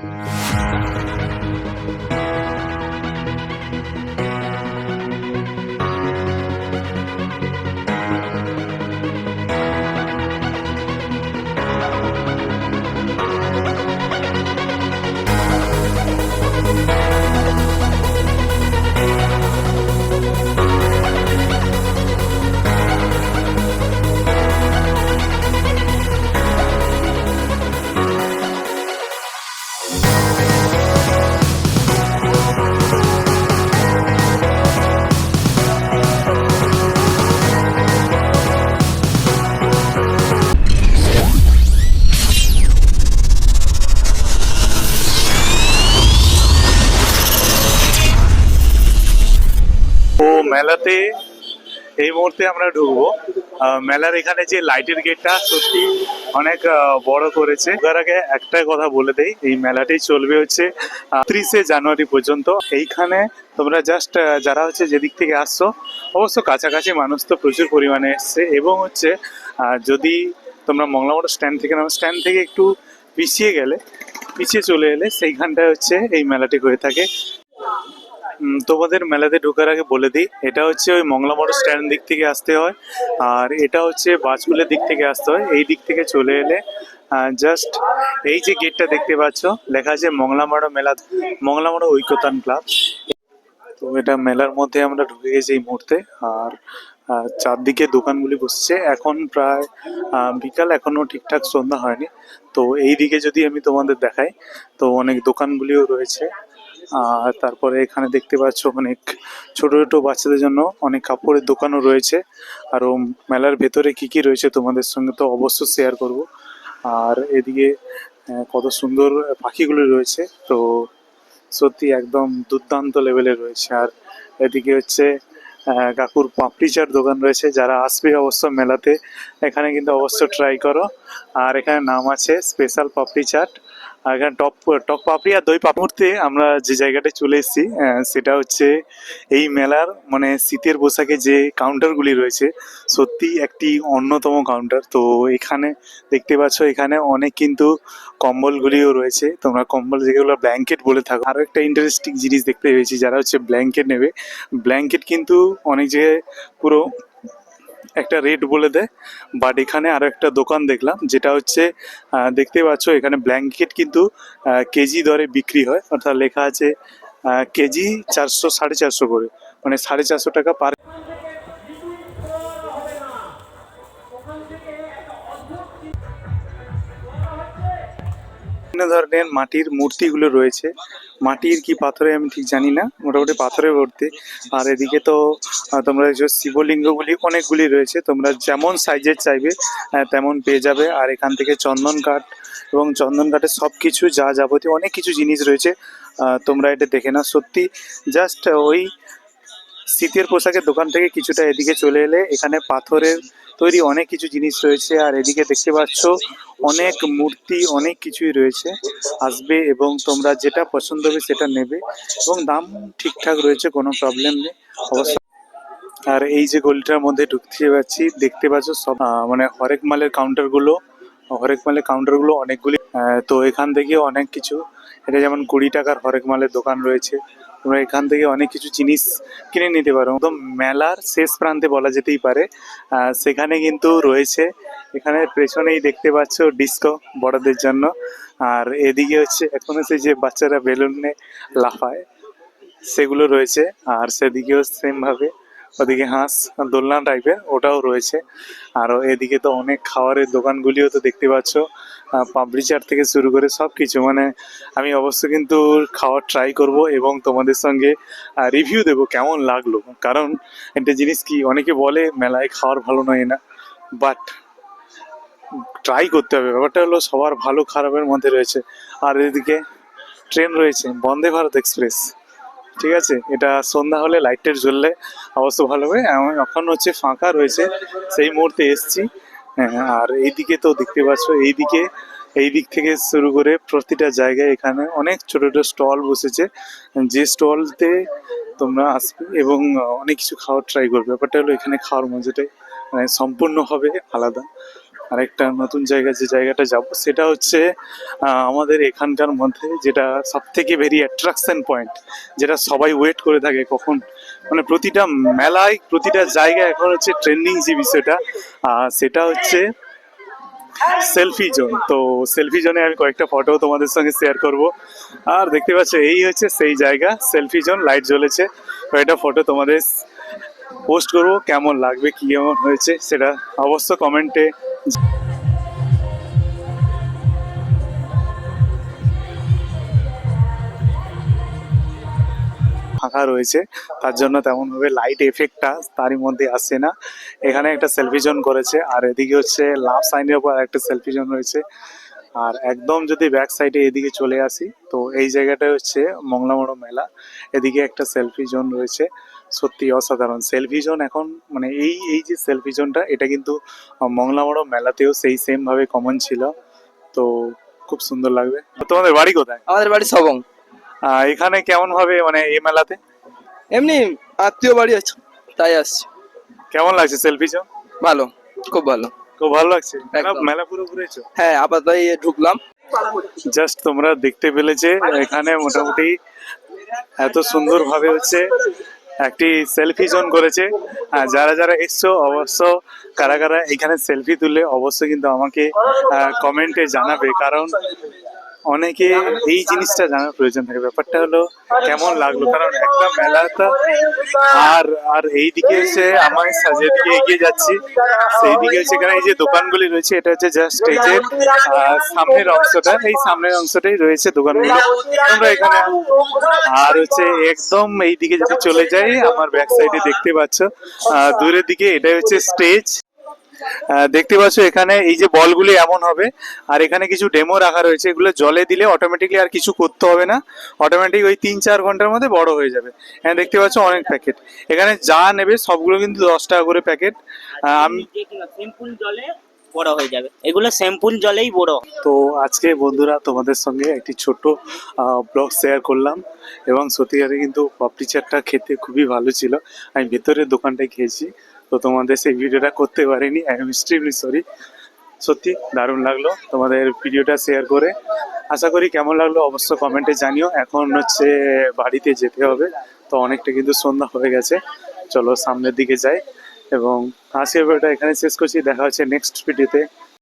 Thank you. ও মেলাতে এই মুহূর্তে আমরা ঢুকবো। মেলার এখানে যে লাইটের গেটটা সত্যি অনেক বড় করেছে। আগে একটাই কথা বলে দেই, এই মেলাটি চলবে হচ্ছে ত্রিশে জানুয়ারি পর্যন্ত। এইখানে তোমরা জাস্ট যারা হচ্ছে যেদিক থেকে আসছো, অবশ্য কাছাকাছি মানুষ তো প্রচুর পরিমাণে এসছে এবং হচ্ছে যদি তোমরা মংলামোড় স্ট্যান্ড থেকে নামো স্ট্যান্ড থেকে একটু পিছিয়ে গেলে, পিছিয়ে চলে এলে সেইখানটায় হচ্ছে এই মেলাটি হয়ে থাকে। তোমাদের মেলাতে ঢোকার আগে বলে দিই, এটা হচ্ছে ওই মংলা মোড় স্ট্যান্ড দিক থেকে আসতে হয়, আর এটা হচ্ছে বাজকুলের দিক থেকে আসতে হয়, এই দিক থেকে চলে এলে জাস্ট এই যে গেটটা দেখতে পাচ্ছ, লেখা আছে মংলামাড় মেলা, মংলামাড় ঐক্যতান ক্লাব। তো এটা মেলার মধ্যে আমরা ঢুকে গেছি এই মুহূর্তে, আর চারদিকে দোকানগুলি বসছে, এখন প্রায় বিকাল এখনও ঠিকঠাক সন্ধ্যা হয়নি। তো এই দিকে যদি আমি তোমাদের দেখাই, তো অনেক দোকানগুলিও রয়েছে। আর তারপরে এখানে দেখতে পাচ্ছ অনেক ছোট ছোট বাচ্চাদের জন্য অনেক কাপড়ের দোকানও রয়েছে। আরও মেলার ভেতরে কি কি রয়েছে তোমাদের সঙ্গে তো অবশ্যই শেয়ার করব। আর এদিকে কত সুন্দর পাখিগুলো রয়েছে। তো সত্যি একদম দুর্দান্ত লেভেলে রয়েছে। আর এদিকে হচ্ছে কাকুর পাপড়ি চাট দোকান রয়েছে। যারা আসবে অবশ্য মেলাতে, এখানে কিন্তু অবশ্য ট্রাই করো। আর এখানে নাম আছে স্পেশাল পাপড়ি চাট আর এখানে টপ, টক পাপড়ি আর দই পাপড়ি মুহূর্তে আমরা যে জায়গাটায় চলে এসেছি সেটা হচ্ছে এই মেলার মানে শীতের পোশাকে যে কাউন্টারগুলি রয়েছে, সত্যি একটি অন্যতম কাউন্টার তো এখানে দেখতে পাচ্ছ, এখানে অনেক কিন্তু কম্বলগুলিও রয়েছে। তোমরা কম্বল যেগুলো ব্ল্যাঙ্কেট বলে থাকো। আরও একটা ইন্টারেস্টিং জিনিস দেখতে পেয়েছি, যারা হচ্ছে ব্ল্যাঙ্কেট নেবে। ব্ল্যাঙ্কেট কিন্তু অনেক জায়গায় পুরো একটা রেট বলে দেয়। বাট এখানে আরও একটা দোকান দেখলাম, যেটা হচ্ছে দেখতে পাচ্ছ এখানে ব্ল্যাঙ্কেট কিন্তু কেজি দরে বিক্রি হয়। অর্থাৎ লেখা আছে কেজি চারশো, সাড়ে চারশো করে। মানে সাড়ে চারশো টাকা পার ধরনের মাটির মূর্তিগুলো রয়েছে। মাটির কি পাথরে আমি ঠিক জানি না, মোটামুটি পাথরে ভর্তি। আর এদিকে তো তোমরা যে শিবলিঙ্গগুলি অনেকগুলি রয়েছে, তোমরা যেমন সাইজের চাইবে তেমন পেয়ে যাবে। আর এখান থেকে চন্দন কাঠ এবং চন্দন কাঠের সব কিছু যা যাবতীয় অনেক কিছু জিনিস রয়েছে তোমরা এটা দেখে না সত্যি জাস্ট ওই শীতের পোশাকের দোকান থেকে কিছুটা এদিকে চলে এলে এখানে পাথরের তৈরি অনেক কিছু জিনিস রয়েছে, আর এদিকে দেখতে পাচ্ছ অনেক মূর্তি, অনেক কিছুই রয়েছে। আসবে এবং তোমরা যেটা পছন্দ হবে সেটা নেবে এবং দাম ঠিকঠাক রয়েছে, কোনো প্রবলেম নেই। অবশ্য আর এই যে গলিটার মধ্যে ঢুকতে পারছি, দেখতে পাচ্ছ সব মানে হরেক মালের কাউন্টারগুলো হরেক মালের কাউন্টারগুলো অনেকগুলি তো এখান থেকে অনেক কিছু। এটা যেমন কুড়ি টাকার হরেক মালের দোকান রয়েছে। তোমরা এখান থেকে অনেক কিছু জিনিস কিনে নিতে পারো। একদম মেলার শেষ প্রান্তে বলা যেতেই পারে। সেখানে কিন্তু রয়েছে। এখানে পেছনেই দেখতে পাচ্ছ ডিস্কো বড়দের জন্য। আর এদিকে হচ্ছে এখন হচ্ছে যে বাচ্চারা বেলুনে লাফায়, সেগুলো রয়েছে। আর সেদিকেও সেম ভাবে ওদিকে হাঁস দোলনা টাইপের ওটাও রয়েছে। আর এদিকে তো অনেক খাবারের দোকানগুলিও তো দেখতে পাচ্ছ চাট থেকে শুরু করে সব কিছু মানে আমি অবশ্য কিন্তু খাওয়ার ট্রাই করব এবং তোমাদের সঙ্গে রিভিউ দেবো কেমন লাগল। কারণ একটা জিনিস কি, অনেকে বলে মেলায় খাওয়ার ভালো নয় না বাট ট্রাই করতে হবে। ব্যাপারটা হলো সবার ভালো খারাপের মধ্যে রয়েছে। আর এদিকে ট্রেন রয়েছে, বন্দে ভারত এক্সপ্রেস ঠিক আছে? এটা সন্ধ্যা হলে লাইটের জ্বললে অবশ্য ভালো হবে। এখন হচ্ছে ফাঁকা রয়েছে সেই মুহূর্তে এসছি। হ্যাঁ, আর এইদিকে তো দেখতে পাচ্ছ এইদিকে এই দিক থেকে শুরু করে প্রতিটা জায়গায় এখানে অনেক ছোট ছোট স্টল বসেছে। যে স্টলতে তোমরা আসবে এবং অনেক কিছু খাওয়ার ট্রাই করবে। ব্যাপারটা হলো এখানে খাওয়ার মজাটাই মানে সম্পূর্ণভাবে আলাদা। আরেকটা নতুন জায়গা যে জায়গাটা যাব, সেটা হচ্ছে আমাদের এখানকার মধ্যে যেটা সব থেকে ভেরি অ্যাট্রাকশন পয়েন্ট যেটা সবাই ওয়েট করে থাকে কখন। মানে প্রতিটা মেলায়, প্রতিটা জায়গায় এখন হচ্ছে ট্রেন্ডিং যে বিষয়টা সেটা হচ্ছে সেলফি জোন তো সেলফি জোনে আমি কয়েকটা ফটো তোমাদের সঙ্গে শেয়ার করব। আর দেখতে পাচ্ছ, এই হচ্ছে সেই জায়গা সেলফি জোন লাইট জ্বলেছে। কয়েকটা ফটো তোমাদের পোস্ট করব, কেমন লাগবে, কি কেমন হয়েছে, সেটা অবশ্য কমেন্টে ফাঁকা রয়েছে, তার জন্য তেমন ভাবে লাইট এফেক্টটা তারই মধ্যে আসছে না। এখানে একটা সেলফি জোন করেছে, আর এদিকে হচ্ছে লাভ সাইনের উপর একটা সেলফি জোন রয়েছে। আর একদম যদি ব্যাক সাইডে এদিকে চলে আসি তো এই জায়গাটা হচ্ছে মংলামড়ো মেলা। এদিকে একটা সেলফি জোন রয়েছে সত্যি অসাধারণ। সেলফি জোন এখন মানে এই এই যে সেলফি জোনটা এটা কিন্তু মংলামড়ো মেলাতেও সেই সেম ভাবে কমন ছিল। তো খুব সুন্দর লাগবে। তোমাদের বাড়ি কোথায়? আমাদের বাড়ি সবং। এখানে কেমন ভাবে মানে এই মেলাতে? এমনি আত্মীয় বাড়ি আছে তাই আসছি। কেমন লাগছে সেলফি জোন ভালো খুব ভালো। খুব ভালো লাগছে। মেলা- পুরো ঘুরেছো? হ্যাঁ আপাতত ঢুকলাম। জাস্ট তোমরা দেখতে পেলেছে এখানে মোটামুটি এত সুন্দর ভাবে হচ্ছে একটি সেলফি জোন করেছে। যারা যারা এসছো অবশ্য কারা কারা এখানে সেলফি তুললে অবশ্যই কিন্তু আমাকে কমেন্টে জানাবে। কারণ অনেকে এই জিনিসটা জানার প্রয়োজন থাকে। ব্যাপারটা হলো কেমন লাগল? কারণ একটা মেলাটা আর আর এই দিকে হচ্ছে আমার যেদিকে এগিয়ে যাচ্ছি। সেই দিকে হচ্ছে এখানে এই যে দোকানগুলি রয়েছে, এটা হচ্ছে জাস্ট এই যে সামনের অংশটা। এই সামনের অংশটাই রয়েছে দোকানগুলো। তোমরা এখানে আর হচ্ছে একদম এই দিকে যদি চলে যাই, আমার ব্যাক সাইডে দেখতে পাচ্ছ। দূরের দিকে এটাই হচ্ছে স্টেজ দেখতে পাচ্ছ এখানে এই যে বলগুলি এমন হবে আর এখানে কিছু ডেমো রাখা রয়েছে এগুলো জলে দিলে অটোমেটিকলি আর কিছু করতে হবে না অটোমেটিক ওই তিন চার ঘণ্টার মধ্যে বড় হয়ে যাবে। হ্যাঁ দেখতে পাচ্ছ অনেক প্যাকেট এখানে যা নেবে সবগুলো কিন্তু দশ টাকা করে প্যাকেট আমি সিম্পল জলে বড় হয়ে যাবে। এগুলো সিম্পল জলেই বড়। তো আজকে বন্ধুরা তোমাদের সঙ্গে একটি ছোট ব্লগ শেয়ার করলাম এবং সত্যিকারে কিন্তু পাপড়ি চাটটা খেতে খুবই ভালো ছিল। আমি ভেতরের দোকানটায় খেয়েছি। তো তোমাদের সেই ভিডিওটা করতে পারিনি আই এম এক্সট্রিমলি সরি সত্যি দারুণ লাগল তোমাদের ভিডিওটা শেয়ার করে। আশা করি কেমন লাগল অবশ্য কমেন্টে জানিও। এখন হচ্ছে বাড়িতে যেতে হবে, তো অনেকটা কিন্তু সন্ধ্যা হয়ে গেছে। চলো সামনের দিকে যাই এবং আজকের ভিডিওটা এখানে শেষ করছি। দেখা হচ্ছে নেক্সট ভিডিওতে